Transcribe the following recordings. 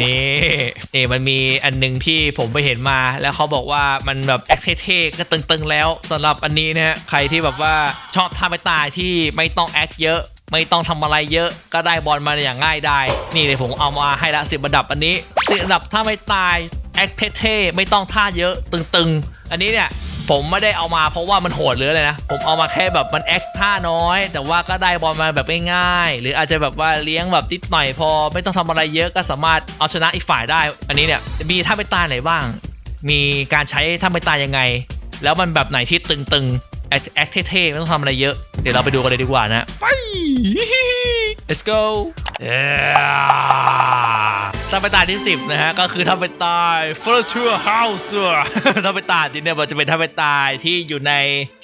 นี่นี่มันมีอันหนึงที่ผมไปเห็นมา แล้วเขาบอกว่ามันแบบแอคเท่ๆก็ตึงๆแล้วสำหรับอันนี้นะฮะใครที่แบบว่าชอบท่าไม่ตายที่ไม่ต้องแอคเยอะไม่ต้องทำอะไรเยอะก็ได้บอลมาอย่างง่ายได้ นี่เลยผมเอามาให้ละสิบระดับอันนี้สิบระดับถ้าไม่ตายแอคเท่ๆไม่ต้องท่าเยอะตึงๆ อันนี้เนี่ย ผมไม่ได้เอามาเพราะว่ามันโหดหรืออะไรนะ ผมเอามาแค่แบบมันแอคท่าน้อย แต่ว่าก็ได้บอลมาแบบง่ายๆ หรืออาจจะแบบว่าเลี้ยงแบบติดหน่อยพอ ไม่ต้องทำอะไรเยอะก็สามารถเอาชนะอีกฝ่ายได้ อันนี้เนี่ยมีท่าไม่ตายไหนบ้าง มีการใช้ท่าไม่ตายยังไง แล้วมันแบบไหนที่ตึงๆแอคเท่ๆไม่ต้องทำอะไรเยอะ ดี๋ยวเราไปดูกันเลยดีกว่านะ ไป let's go ถ้าไปตายที่ 10 นะฮะ ก็คือถ้าไปตาย f o r t u n e House ถ้าไปตายที่เนี่ยมันจะเป็นถ้าไปตายที่อยู่ใน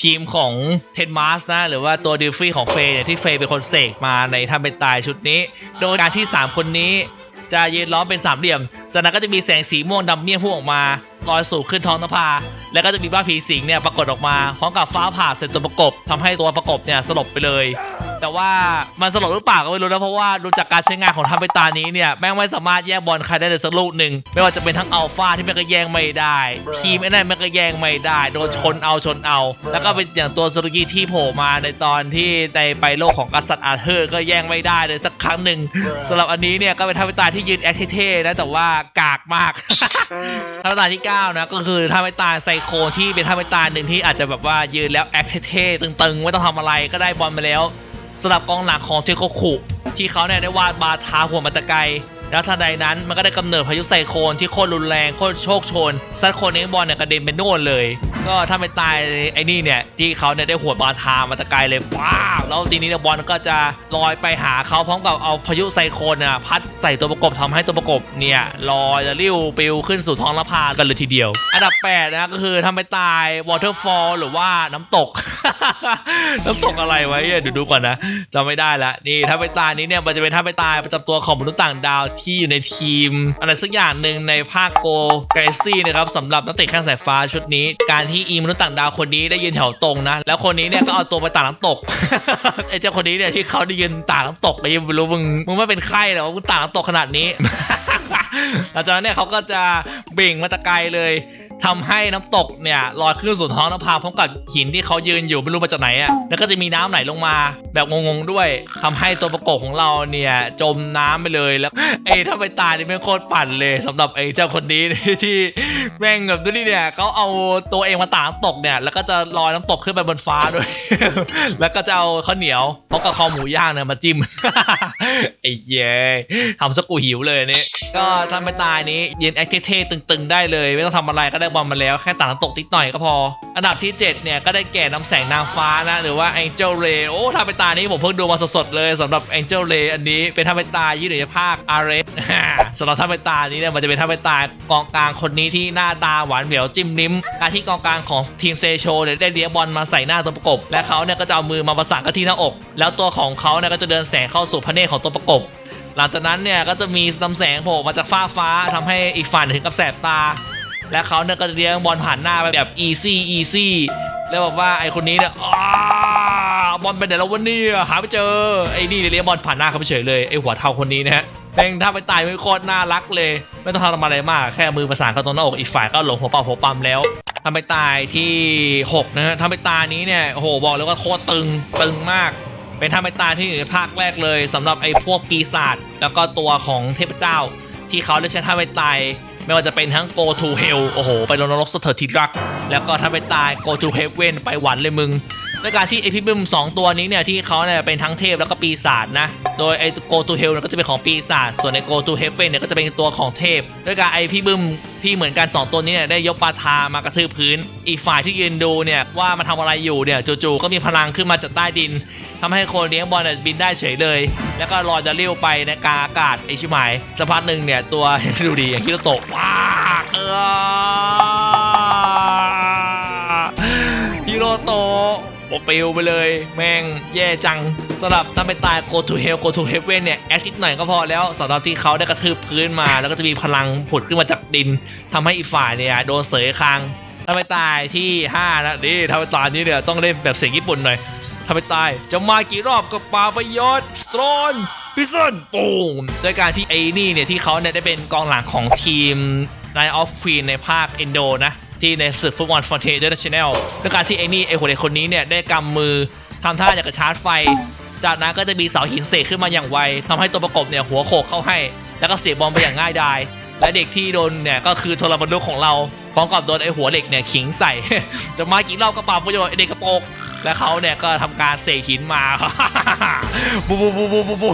ทีมของเทนมาสนะ หรือว่าตัวดิฟฟี่ของเฟย์เนี่ยที่เฟย์เป็นคนเสกมาในถ้าไปตายชุดนี้ โดยการที่ 3 คนนี้ จะยืนล้อมเป็นสามเหลี่ยม จากนั้นก็จะมีแสงสีม่วงดำเมี่ยงพุ่งออกมาลอยสูงขึ้นท้องนภา แล้วก็จะมีบ้าผีสิงเนี่ยปรากฏออกมาพร้อมกับฟ้าผ่าเสร็จตัวประกบทำให้ตัวประกบเนี่ยสลบไปเลย แต่ว่ามันสลบหรือเปล่าก็ไม่รู้นะเพราะว่าดูจากการใช้งานของทัพเปตานี้เนี่ยแม่งไม่สามารถแยกบอลใครได้เลยสักลูกหนึ่งไม่ว่าจะเป็นทั้งอัลฟาที่แม่งก็แย่งไม่ได้ทีมไอ้นั่นแม่งก็แย่งไม่ได้ โดนชนเอาชนเอา แล้วก็เป็นอย่างตัวซารุกิที่โผล่มาในตอนที่ในไปโลกของกษัตริย์อาเธอร์ก็แย่งไม่ได้เลยสักครั้งหนึ่งสำหรับอันนี้เนี่ยก็เป็นทัพเปตาที่ยืนแอคเท่ๆนะแต่ว่ากากมากท่าตาที่9นะก็คือท่าไม้ตายไซโคที่เป็นท่าไม้ตายหนึ่งที่อาจจะแบบว่ายืนแล้วแอคเท่ๆตึงๆไม่ต้องทำอะไรก็ได้บอลมาแล้ว สำหรับกองหลังของเทโคคุที่เขาเนี่ยได้วาดบาทาหัวมาตะไก แล้วทันใดนั้นมันก็ได้กำเนิดพายุไซโคลนที่โคตรรุนแรงโคตรโชคโชนซัดโคนนี้บอลเนี่ยกระเด็นไปโน่นเลย ก็ถ้าไม่ตายไอ้นี่เนี่ยที่เขาเนี่ยได้หัวบาทามาตะไกลเลยว้าวแล้วทีนี้เนี่ยบอลก็จะลอยไปหาเขาพร้อมกับเอาพายุไซโคลนน่ะพัดใส่ตัวประกบทำให้ตัวประกบเนี่ยลอยจะริ้วปิวขึ้นสู่ท้องนภากันเลยทีเดียว อันดับ8นะก็คือถ้าไม่ตายวอเตอร์ฟอลหรือว่าน้ำตก น้ำตกอะไรไว้เนี่ยเดี๋ยวดูก่อนนะจำไม่ได้ละนี่ถ้าไปตายนี้เนี่ยมันจะเป็นถ้าไปตายประจำตัวของมนุษย์ต่างดาวที่อยู่ในทีม อะไรสักอย่างหนึ่งในภาคโกไกซี่นะครับสำหรับนักเตะข้างสายฟ้าชุดนี้ การที่อีมนุษย์ต่างดาวคนนี้ได้ยืนแถวตรงนะ แล้วคนนี้เนี่ยก็เอาตัวไปต่างน้ำตกไอ้เจ้าคนนี้เนี่ยที่เขาได้ยืนต่างน้ำตกไอ้ยังไม่รู้มึงมึงไม่เป็นไข้หรอมึงต่างน้ำตกขนาดนี้หลังจากนั้นเนี่ยเขาก็จะเบ่งมาตะไกลเลย ทำให้น้ำตกเนี่ยลอยขึ้นสู่ท้องน้ำพาพร้อมกับหินที่เขายืนอยู่ไม่รู้มาจากไหนอะ่ะแล้วก็จะมีน้ำไหลลงมา แบบงงๆด้วยทำให้ตัวประกบของเราเนี่ยจมน้ำไปเลยแล้วไอ้ถ้าไปตายนี่ไม่โคตรปั่นเลยสำหรับไอ้เจ้าคนนี้ที่แม่งแบบนี่เนี่ยเขาเอาตัวเองมาตากน้ำตกเนี่ยแล้วก็จะลอยน้ำตกขึ้นไปบนฟ้าด้วย แล้วก็จะเอาข้าวเหนียวพร้อมกับคอหมูย่างเนี่ยมาจิ้มไอ้เย้ทำสกูหิวเลยเนี่ย ก็ทำไปตายนี้ยืนแอคเท่ๆตึง ๆ ได้เลย ไม่ต้องทำอะไรก็ได้บอลมาแล้วแค่ต่างน้ำตกนิดหน่อยก็พอ อันดับที่ 7 เนี่ย ก็ได้แก่น้ำแสงนางฟ้านะ หรือว่า Angel Ray โอ้ทำไปตายนี้ผมเพิ่งดูมาสดๆเลยสำหรับ Angel Ray อันนี้เป็นทำไปตายยืดเหนือภาค r s สำหรับทำไปตายนี้เนี่ยมันจะเป็นทำไปตายกองกลางคนนี้ที่หน้าตาหวานเหวียวจิ้มนิ้มการที่กองกลางของทีมเซโชเนี่ยได้เลี้ยบอลมาใส่หน้าตัวประกบและเขาเนี่ยก็จะเอามือมาประสานกันที่หน้าอก แล้วตัวของเขาเนี่ยก็จะเดินแสงเข้าสู่พระเนตรของตัวประกบ หลังจากนั้นเนี่ยก็จะมีลำแสงโผล่มาจากฟ้าฟ้าทำให้อีกฝ่ายถึงกับแสบตา และเขาเนี่ยก็จะเลี้ยงบอลผ่านหน้าไปแบบ easy easy แล้วแบบว่าไอคนนี้เนี่ยบอลไปไหนแล้ววะเนี่ยหาไม่เจอไอ้นี่เลี้ยงบอลผ่านหน้าเขาไปเฉยเลยไอหัวเทาคนนี้นะฮะแม่งถ้าไปตายไม่โคตรน่ารักเลย ไม่ต้องทำอะไรมากแค่มือประสานเข้าตรงหน้าอกอีกฝ่ายก็หลงหัวเป่าหัวปั๊มแล้วทำไปตายที่ 6 นะฮะทำไปตายนี้เนี่ยโหบอกเลยว่าโคตรตึงตึงมาก เป็นท่าไม่ตายที่อยู่ในภาคแรกเลยสำหรับไอ้พวกปีศาจแล้วก็ตัวของเทพเจ้า ที่เขาได้ใช้ท่าไม่ตายไม่ว่าจะเป็นทั้ง go to hell โอ้โห ไปลงนรกสเถิดทีรัก แล้วก็ถ้าไปตาย go to heaven ไปหวันเลยมึงด้วยการที่ไอพิบึมสองตัวนี้เนี่ยที่เขาเนี่ยเป็นทั้งเทพแล้วก็ปีศาจนะ โดยไอ go to hell เนี่ยก็จะเป็นของปีศาจ ส่วนไอ go to heaven เนี่ยก็จะเป็นตัวของเทพ ด้วยการไอพิบึม ที่เหมือนกัน 2 ตัวนี้เนี่ยได้ยกปาทามากระทืบพื้น อีกฝ่ายที่ยืนดูเนี่ยว่ามันทำอะไรอยู่เนี่ยจู่ๆก็มีพลังขึ้นมาจากใต้ดินทำให้คนเลี้ยงบอลเนี่ยบินได้เฉยเลย แล้วก็ลอยจะเลี้ยวไปในกาอากาศไอชิมายสักพักหนึ่งเนี่ยตัวดูดีอย่างฮิโรโตะว้าเออฮิโรโตะโอปิวไปเลย แม่งแย่จัง สำหรับถ้าไปตาย go to hell go to heaven เนี่ยแอคทิดหน่อยก็พอแล้วสำหรับที่เขาได้กระทืบพื้นมา แล้วก็จะมีพลังผุดขึ้นมาจากดินทำให้อีกฝ่ายเนี่ยโดนเสยคางถ้าไปตายที่ 5 นะนี่ถ้าไปตายนี้เนี่ยต้องเล่นแบบเสียงญี่ปุ่นหน่อยถ้าไม่ตายจะมากี่รอบก็ปาไปยชน์สตรอนพิซซันปูนโดยการที่ไอ้นี่เนี่ยที่เขาเนี่ยได้เป็นกองหลังของทีม Line of Queen ในภาคเอนโดนะที่ในศึกฟุตบอลฟอนเทเดอร์ชแนลด้วยการที่ไอ้นี่ไอ้หัวเด็กคนนี้เนี่ยได้กำมือทำท่าอยากจะชาร์จไฟ จากนั้นก็จะมีเสาหินเสกขึ้นมาอย่างไวทำให้ตัวประกบเนี่ยหัวโขกเข้าให้ แล้วก็เสียบอลไปอย่างง่ายดายและเด็กที่โดนเนี่ยก็คือโทรบรรลุของเราพร้อมกับโดนไอ้หัวเหล็กเนี่ยขิงใส่ จะมากี่รอบก็ปล่าประโยชน์ไอ้เด็กกระโปงและเขาเนี่ยก็ทำการเสกหินมาบูบูบูบูบูบู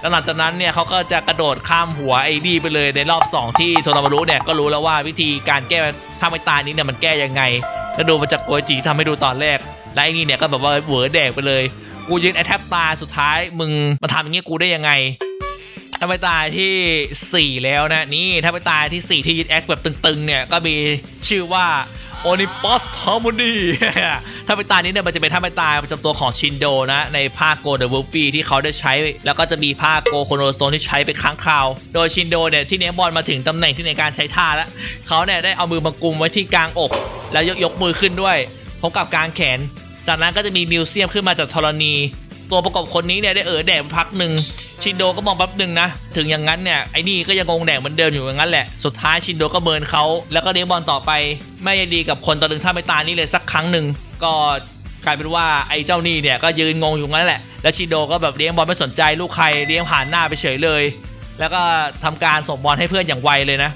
แล้วหลังจากนั้นเนี่ยเขาก็จะกระโดดข้ามหัวไอ้ดีไปเลยในรอบ 2 ที่โทรบรรลุเนี่ยก็รู้แล้วว่าวิธีการแก้ถ้าไม่ตายนี้เนี่ยมันแก้ยังไงก็ดูมาจากโกจีทำให้ดูตอนแรกและไอ้นี่เนี่ยก็แบบว่าเหวอแดกไปเลย กูยืนไอแทบตายสุดท้ายมึงมาทำอย่างงี้กูได้ยังไงถ้าไปตายทีสี่ 4 แล้วนะนี่ถ้าไปตายที่ 4 ที่ยึดแอคแบบตึงๆเนี่ยก็มีชื่อว่าโอนิปอสฮอร์โมนีถ้าไปตายนี้เนี่ยมันจะเป็นท่าไปตายประจำตัวของชินโดนะในภาคโกเดอะวูฟี่ที่เขาได้ใช้ แล้วก็จะมีภาคโกโคโนโซนที่ใช้ไปครั้งคราว โดยชินโดเนี่ยที่เนี้ยบอลมาถึงตำแหน่งที่ในการใช้ท่าแล้วเขาเนี่ยได้เอามือมากุมไว้ที่กลางอก แล้วยกยกมือขึ้นด้วยพร้อมกับกลางแขน จากนั้นก็จะมีมิวเซียมขึ้นมาจากธรณี ตัวประกอบคนนี้เนี่ยได้เออแดกพักหนึ่งชินโดก็มองแป๊บหนึ่งนะ ถึงอย่างนั้นเนี่ยไอ้นี่ก็ยังงงแดกเหมือนเดิมอยู่อย่างนั้นแหละ สุดท้ายชินโดก็เมินเขาแล้วก็เลี้ยงบอลต่อไป ไม่ดีกับคนตะลึงท่าไม่ตานี่เลยสักครั้งหนึ่งก็กลายเป็นว่าไอ้เจ้านี่เนี่ยก็ยืนงงอยู่งั้นแหละ แล้วชินโดก็แบบเลี้ยงบอลไม่สนใจลูกใครเลี้ยงผ่านหน้าไปเฉยเลย แล้วก็ทำการส่งบอลให้เพื่อนอย่างไวเลยนะ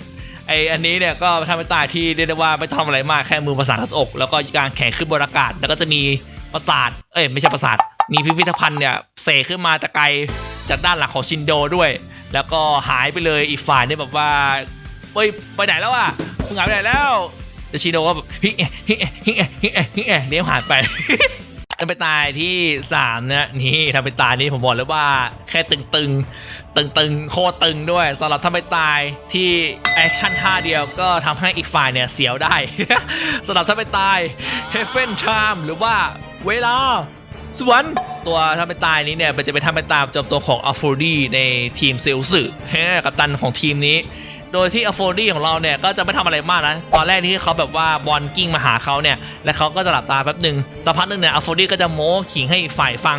ไออันนี้เนี่ยก็ทำให้ตายที่เรียกได้ว่าไม่ต้องทำอะไรมากแค่มือประสานกับอก แล้วก็การแข่งขึ้นบนอากาศ แล้วก็จะมีปราสาทเอ้ยไม่ใช่ปราสาทมีพิพิธภัณฑ์เนี่ยเสกขึ้นมาแต่ไกลจากด้านหลังของชินโดด้วย แล้วก็หายไปเลยอีกฝ่ายเนี่ยแบบว่าเฮ้ยไปไหนแล้วอะมึงหายไปไหนแล้วชินโดก็แบบฮิเอะฮิเอะฮิเอะฮิเอะฮิเอะเลี้ยวหายไป ถ้าไปตายที่3นะนี่ถ้าไปตายนี่ผมบอกเลยว่าแค่ตึงตึงตึงตึงโคตรตึงด้วยสำหรับถ้าไปตายที่แอคชั่นท่าเดียวก็ทำให้อีกฝ่ายเนี่ยเสียวได้สำหรับถ้าไปตาย Heaven Time หรือว่าเวลาสวรรค์ตัวถ้าไปตายนี้เนี่ยมันจะเป็นท่าไปตามจำตัวของอัฟโฟดีในทีมเซลสึกัปตันของทีมนี้ โดยที่อโฟดี้ของเราเนี่ยก็จะไม่ทำอะไรมากนะ ตอนแรกที่เขาแบบว่าบอลกิ้งมาหาเขาเนี่ย แล้วเขาก็จะหลับตาแป๊บหนึ่งสักพักหนึ่งเนี่ยอโฟดี้ก็จะโม้ขิงให้ฝ่ายฟัง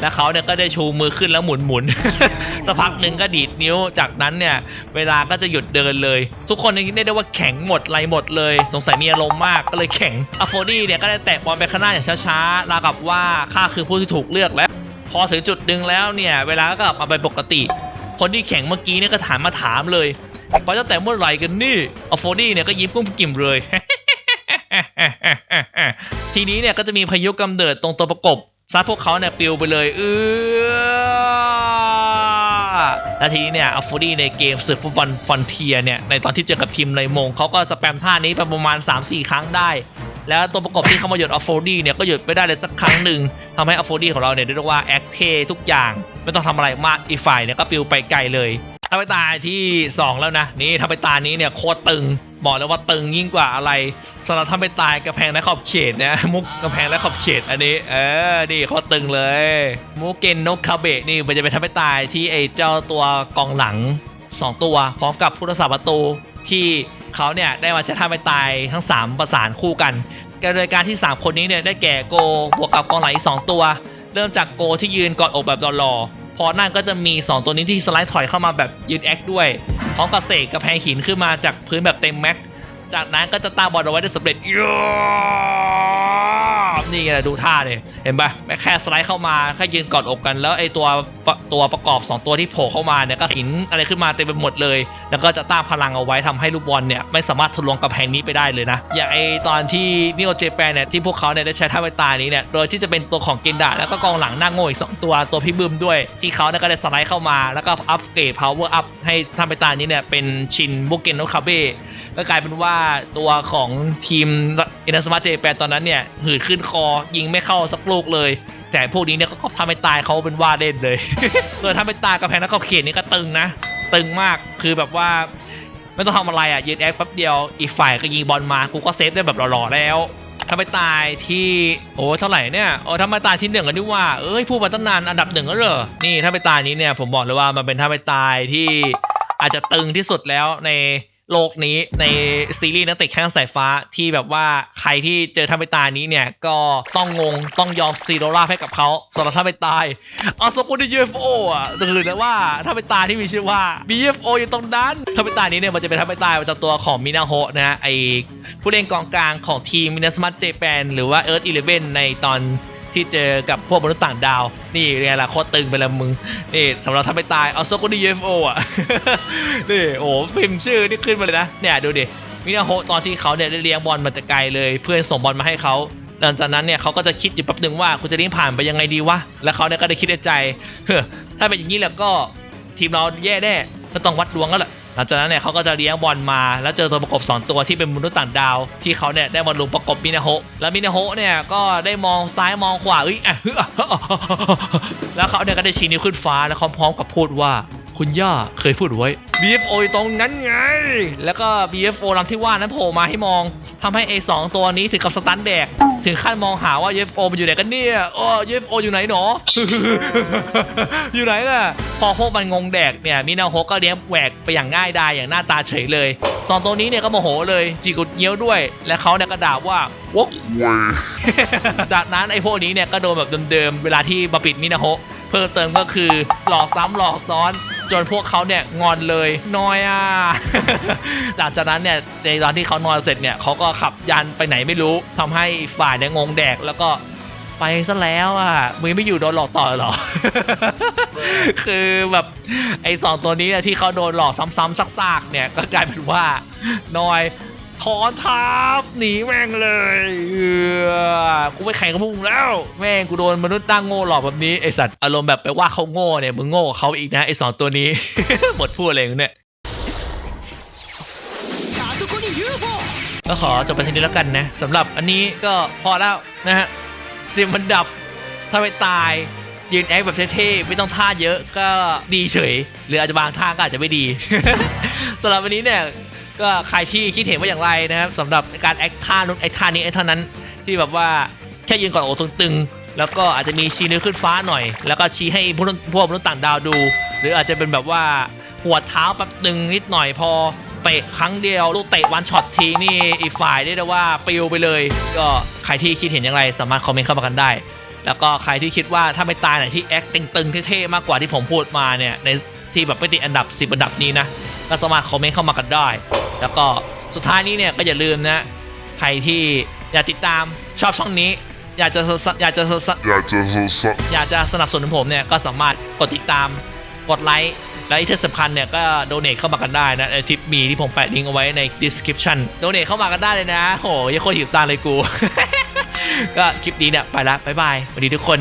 แล้วเขาเนี่ยก็ได้ชูมือขึ้นแล้วหมุนหมุนสักพักหนึ่งก็ดีดนิ้ว จากนั้นเนี่ยเวลาก็จะหยุดเดินเลย ทุกคนนี่ได้ได้ว่าแข็งหมดไรหมดเลย สงสัยมีอารมณ์มากก็เลยแข็งอโฟดี้เนี่ยก็ได้แตะบอลไปข้างหน้าอย่างช้าๆราวกับว่าข้าคือผู้ที่ถูกเลือกแล้ว พอถึงจุดหนึ่งแล้วเนี่ยเวลาก็กลับมาเป็นปกติ คนที่แข่งเมื่อกี้เนี่ยก็ถามมาถามเลยไปตั้งแต่เมื่อไหร่กันนี่อโฟดี้เนี่ยก็ยิ้มกุ้มกิ่มเลย ทีนี้เนี่ยก็จะมีพายุกำเนิดตรงตัวประกบซัดพวกเขาเนี่ยปลิวไปเลยเออแล้วทีนี้เนี่ยอัฟโฟดี้ในเกมศึกฟุตบอลฟอนเทียเนี่ยในตอนที่เจอกับทีมในมงเขาก็สแปมท่านี้ไปประมาณ 3-4 ครั้งได้ แล้วตัวประกอบที่เข้ามาหยุดอัฟโฟดี้เนี่ยก็หยุดไม่ได้เลยสักครั้งหนึ่งทำให้อัฟโฟดี้ของเราเนี่ยเรียกว่าแอคเททุกอย่าง ไม่ต้องทำอะไรมากอีฝ่ายเนี่ยก็ปลิวไปไกลเลยถ้าไปตายที่ 2 แล้วนะ นี่ถ้าไปตายนี้เนี่ยโคตรตึงบอกเลยว่าตึงยิ่งกว่าอะไรสำหรับถ้าไปตายกระแพงและขอบเขตนะมุกกระแพงและขอบเขตอันนี้ เออนี่โคตรตึงเลยมูเกนโนคาเบะนี่มันจะเป็นถ้าไปตายที่ไอ้เจ้าตัวกองหลัง 2 ตัว พร้อมกับผู้รักษาประตูที่ เขาเนี่ยได้มาใช้ท่าไปตายทั้ง 3 ประสานคู่กันโดยการที่ 3 คนนี้เนี่ยได้แก่โกบวกกับกองหลังอีกสองตัว เริ่มจากโกที่ยืนกอดอกแบบหล่อๆพอนั่นก็จะมี 2 ตัวนี้ที่สไลด์ถอยเข้ามาแบบยืนแอคด้วยพร้อมกับเสกกระแพงหินขึ้นมาจากพื้นแบบเต็มแม็กจากนั้นก็จะตามบอลเอาไว้ได้สำเร็จย นี่ไงดูท่าเลยเห็นปะแค่สไลด์เข้ามาแค่ยืนกอดอกกันแล้วไอตัวตัวประกอบ 2 ตัวที่โผล่เข้ามาเนี่ยก็หินอะไรขึ้นมาเต็มไปหมดเลย แล้วก็จะต้านพลังเอาไว้ทำให้ลูกบอลเนี่ยไม่สามารถทะลวงกระแพงนี้ไปได้เลยนะ อย่างไอตอนที่นิโอเจแปนเนี่ยที่พวกเขาเนี่ยได้ใช้ท่าไปตายนี้เนี่ยโดยที่จะเป็นตัวของเกนดาแล้วก็กองหลังหน้าโง่อีกสองตัวตัวพี่บึมด้วย ที่เขาเนี่ยก็ได้สไลด์เข้ามาแล้วก็อัพเกรดพาวเวอร์อัพให้ท่าไปตายนี้เนี่ยเป็นชินบุกเกนโนคาเบ ก็กลายเป็นว่าตัวของทีมเอเนสมาเจแปนตอนนั้นเนี่ยหืดขึ้นคอยิงไม่เข้าสักลูกเลย แต่พวกนี้เนี่ยก็ทำให้ตายเขาเป็นว่าเล่นเลยส่วนทำให้ตายกับแพงนักขอบเขตนี่ก็ตึงนะ ตึงมากคือแบบว่าไม่ต้องทำอะไรอะยืนแอคแป๊บเดียวอีกฝ่ายก็ยิงบอลมากูก็เซฟได้แบบหล่อๆแล้วถ้าไปตายที่โอ้เท่าไหร่เนี่ยโอ้ถ้ามาตายที่หนึ่งกันนี่ว่าเอ้ยพูดมาตั้งนานอันดับหนึ่งแล้วเหรอนี่ถ้าไปตายนี้เนี่ยผมบอกเลยว่ามันเป็นถ้าไปตายที่อาจจะตึงที่สุดแล้วใน โลกนี้ในซีรีส์นักเตะแข้งสายฟ้าที่แบบว่าใครที่เจอท่าไปตายนี้เนี่ย ก็ต้องงงต้องยอมซีโรราให้กับเขาสำหรับท่าไปตายเอาสกุลใน UFO อะจะคือเลยว่าท่าไปตายที่มีชื่อว่า BFO อยู่ตรงนั้นท่าไปตายนี้เนี่ยมันจะเป็นท่าไปตายประจำตัวของมินาโฮนะฮะไอผู้เล่นกองกลางของทีมมินาสมัตเจแปนหรือว่า Earth Eleven ในตอน ที่เจอกับพวกมนุษย์ต่างดาว นี่ไงล่ะโคตรตึงไปแล้วมึง นี่สำหรับท่าไปตายเอาสกุลใน UFO อะ นี่โอ้พิมพ์ชื่อนี่ขึ้นมาเลยนะ เนี่ยดูดิมินาโฮตอนที่เขาเนี่ยได้เลี้ยงบอลมาแต่ไกลเลย เพื่อนส่งบอลมาให้เขาหลังจากนั้นเนี่ยเขาก็จะคิดอยู่แป๊บหนึ่งว่ากูจะเลี้ยงผ่านไปยังไงดีวะ แล้วเขาเนี่ยก็ได้คิดในใจ เฮ้อถ้าเป็นอย่างนี้แล้วก็ทีมเราแย่แน่ก็ต้องวัดดวงแล้วล่ะ หลังจากนั้นเนี่ยเขาก็จะเลี้ยงบอลมา แล้วเจอตัวประกบ 2 ตัวที่เป็นมนุษย์ต่างดาว ที่เขาเนี่ยได้มาลุมประกบมินาโฮะแล้วมินาโฮะเนี่ยก็ได้มองซ้ายมองขวาเอ้ยอะเออแล้วเขาเนี่ยก็ได้ชี้นิ้วขึ้นฟ้าแล้วเขาพร้อมกับพูดว่าคุณย่าเคยพูดไว้ BFO อยู่ตรงนั้นไง แล้วก็ BFO ลำที่ว่านั้นโผล่มาให้มอง ทำให้ไอ้สองตัวนี้ถึงกับสตันแดก ถึงขั้นมองหาว่า UFO มันอยู่ไหนกันเนี่ยโอ้ UFO อยู่ไหนหนอ อยู่ไหนล่ะ พอพวกมันงงแดกเนี่ยมินาโฮก็เลี้ยงแหวกไปอย่างง่ายดายอย่างหน้าตาเฉยเลยสองตัวนี้เนี่ยก็โมโหเลยจีกุดเงี้ยวด้วย และเขาเนี่ยก็ด่าว่าวกจากนั้นไอ้พวกนี้เนี่ยก็โดนแบบเดิมๆเวลาที่มาปิดมินาโฮเพิ่มเติมก็คือหลอกซ้ำหลอกซ้อน จนพวกเขาเนี่ยงอนเลยนอยอะหลังจากนั้นเนี่ยในตอนที่เขานอนเสร็จเนี่ยเขาก็ขับยันไปไหนไม่รู้ทำให้ฝ่ายเนี่ยงงแดกแล้วก็ไปซะแล้วอะมึงไม่อยู่โดนหลอกต่อหรอ คือแบบไอ้สองตัวนี้เนี่ยที่เขาโดนหลอกซ้ำๆซากๆเนี่ยก็กลายเป็นว่านอย ถอนทับหนีแม่งเลยเออกูไม่แข่งกับมึงแล้ว แม่งกูโดนมนุษย์ตั้งโง่หลอกแบบนี้ไอสัตว์อารมณ์แบบไปว่าเขาโง่เนี่ยมึงโง่กว่าเขาอีกนะไอสองตัวนี้หมดพูดอะไรอย่างเนี่ยก็ขอจบไปทีนี้แล้วกันนะสำหรับอันนี้ก็พอแล้วนะฮะซิมมันดับถ้าไปตายยืนแอคแบบเท่ๆไม่ต้องท่าเยอะก็ดีเฉย หรืออาจจะบางท่าก็อาจจะไม่ดีสำหรับวันนี้เนี่ย ก็ใครที่คิดเห็นว่าอย่างไรนะครับสำหรับการแอคท่านู้นแอท่านี้แอท่านั้นที่แบบว่าแค่ยืนกอดอกตึงๆ แล้วก็อาจจะมีชี้นิ้วขึ้นฟ้าหน่อย แล้วก็ชี้ให้พวกพวกมนุษย์ต่างดาวดู หรืออาจจะเป็นแบบว่าหัวเท้าแป๊บตึงนิดหน่อยพอเตะครั้งเดียวลูกเตะวันช็อตทีนี่อีกฝ่ายได้แต่ว่าปิวไปเลย ก็ใครที่คิดเห็นอย่างไรสามารถคอมเมนต์เข้ามากันได้ แล้วก็ใครที่คิดว่าถ้าไม่ตายไหนที่แอคตึงๆเท่ๆมากกว่าที่ผมพูดมาเนี่ยใน ที่แบบไม่ติดอันดับ 10 อันดับนี้นะ ก็สามารถคอมเมนต์เข้ามากันได้ แล้วก็สุดท้ายนี้เนี่ยก็อย่าลืมนะ ใครที่อยากติดตามชอบช่องนี้ อยากจะสอยากจะอยากจะสดอยากจะสนับสนุนผมเนี่ยก็สามารถกดติดตามกดไลค์และที่สำคัญเนี่ยก็โดเน a เข้ามากันได้นะทิปมีที่ผมแปะลิงก์เอาไว้ใน description โดเน a เข้ามากันได้เลยนะโหยังโคตรหิวตาเลยกู ก็คลิปนี้เนี่ยไปละบ๊ายบายสวัสดีทุกคน